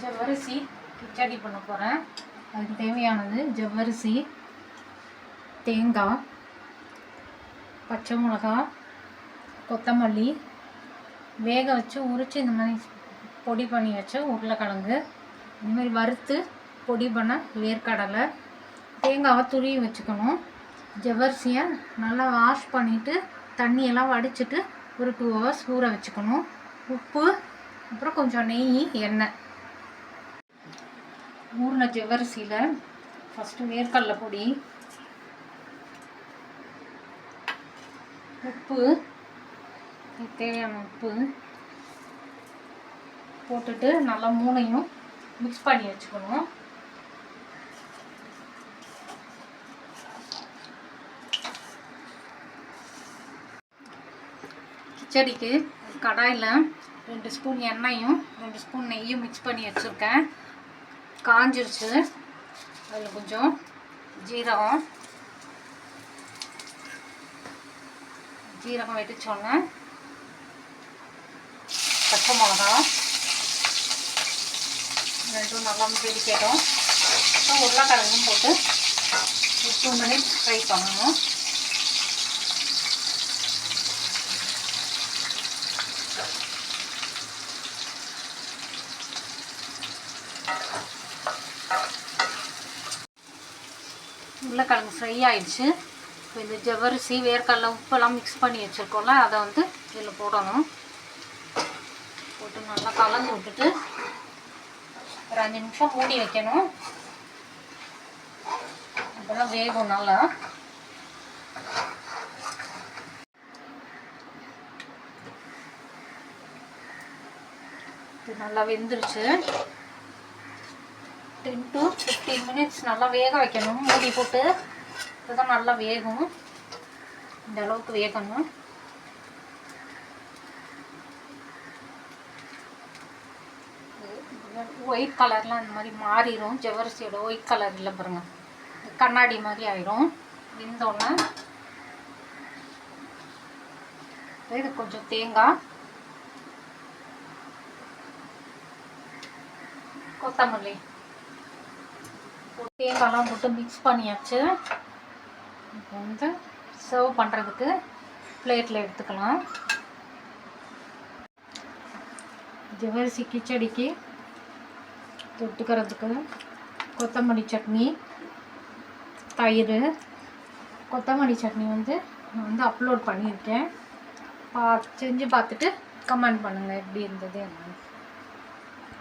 ஜவ்வரிசி கிச்சடி பண்ண போகிறேன் அதுக்கு தேவையானது ஜவ்வரிசி தேங்காய் பச்சை மிளகா கொத்தமல்லி. வேக வச்சு உரித்து இந்த மாதிரி பொடி பண்ணி வச்ச உருளைக்கிழங்கு. இந்தமாதிரி வறுத்து பொடி பண்ண வேர்க்கடலை. தேங்காவை துருவி வச்சுக்கணும். ஜவ்வரிசியை நல்லா வாஷ் பண்ணிவிட்டு தண்ணியெல்லாம் வடிச்சிட்டு ஒரு டூ ஹவர்ஸ் ஊற வச்சுக்கணும். உப்பு அப்புறம் கொஞ்சம் நெய் எண்ணெய். ஊறின ஜவ்வரிசியில் ஃபஸ்ட்டு வேர்க்கடலை பொடி உப்பு தேவையான உப்பு போட்டுட்டு நல்லா மூணையும் மிக்ஸ் பண்ணி வச்சுக்கணும். கிச்சடிக்கு கடாயில் ரெண்டு ஸ்பூன் எண்ணெயும் ரெண்டு ஸ்பூன் நெய்யும் மிக்ஸ் பண்ணி வச்சுருக்கேன். காஞ்சிருச்சு. அதில் கொஞ்சம் ஜீரகம். ஜீரகம் வெடிச்சோன்னே பச்சை மிளகா. ரெண்டும் நல்லா பிடிக்கட்டும் அப்புறம் உருளைக்கிழங்கும் போட்டு ஒரு டூ மினிட்ஸ் ஃப்ரை பண்ணணும். உருளைக்கிழங்கு ஃப்ரை ஆயிடுச்சு. இப்போ இந்த ஜவ்வரிசி வேர்க்கடலை உப்பெல்லாம் மிக்ஸ் பண்ணி வச்சுருக்கோம்ல அதை வந்து இதில் போடணும். போட்டு நல்லா கலந்து விட்டுட்டு ஒரு அஞ்சு நிமிஷம் மூடி வைக்கணும். அப்போல்லாம் வேகும் நல்லா. இது நல்லா வெந்துருச்சு. டென் டு ஃபிஃப்டீன் மினிட்ஸ் நல்லா வேக வைக்கணும். மூடி போட்டு இதுதான் நல்லா வேகும். இந்த அளவுக்கு வேகணும். ஒயிட் கலர்லாம் இந்த மாதிரி மாறிடும் ஜவரிசியோட ஒயிட் கலர் இல்லை பாருங்க. கண்ணாடி மாதிரி ஆயிரும். வெந்தோடனே இது கொஞ்சம் தேங்காய். கொத்தமல்லி. தேங்காய்லாம் போட்டு மிக்ஸ் பண்ணியாச்சு. இப்போ வந்து சர்வ் பண்ணுறதுக்கு பிளேட்டில் எடுத்துக்கலாம். ஜவரிசி கிச்சடிக்கு தொட்டுக்கிறதுக்கு கொத்தமல்லி சட்னி தயிர் கொத்தமல்லி சட்னி வந்து நான் வந்து அப்லோட் பண்ணியிருக்கேன். பா செஞ்சு பார்த்துட்டு கமெண்ட் பண்ணுங்கள் எப்படி இருந்தது என்னன்னு.